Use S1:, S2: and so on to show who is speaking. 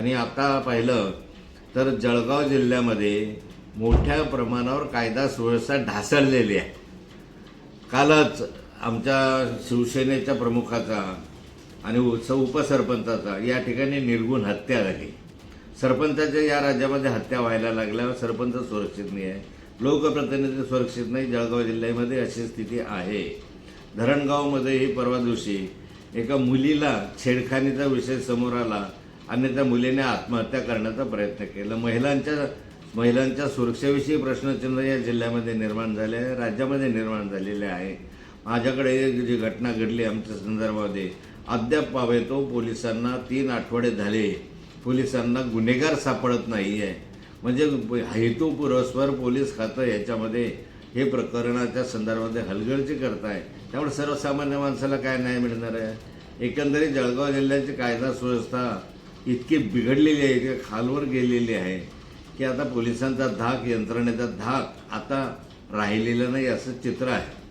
S1: आणि आता पाहिलं तर जळगाव जिल्ह्यामध्ये मोठ्या प्रमाणावर कायदा सुव्यवस्था ढासळलेली आहे. कालच आमच्या शिवसेनेच्या प्रमुखाचा आणि उप उपसरपंचाचा या ठिकाणी निर्गुण हत्या झाली. सरपंचाच्या या राज्यामध्ये हत्या व्हायला लागल्यावर सरपंच सुरक्षित नाही आहे. लोकप्रतिनिधी सुरक्षित नाही. जळगाव जिल्ह्यामध्ये अशी स्थिती आहे. धरणगावमध्येही परवा दिवशी एका मुलीला छेडखानीचा विषय समोर आला. आणि त्या मुलीने आत्महत्या करण्याचा प्रयत्न केला. महिलांच्या महिलांच्या सुरक्षेविषयी प्रश्नचिन्ह या जिल्ह्यामध्ये निर्माण झाले आहे राज्यामध्ये निर्माण झालेले आहे. माझ्याकडे जी घटना घडली आमच्या संदर्भामध्ये अद्याप पावे तो पोलिसांना तीन आठवडे झाले. पोलिसांना गुन्हेगार सापडत नाही आहे म्हणजे हेतुपुरस्पर पोलीस खातं याच्यामध्ये हे प्रकरणाच्या संदर्भामध्ये हलगर्जी करताय. त्यामुळे सर्वसामान्य माणसाला काय न्याय मिळणार आहे? एकंदरीत जळगाव जिल्ह्याची कायदा सुव्यवस्था इतकी बिघडलेली आहे किंवा खालवर गेलेली आहे की आता पोलिसांचा धाक यंत्रणेचा धाक आता राहिलेला नाही असं चित्र आहे.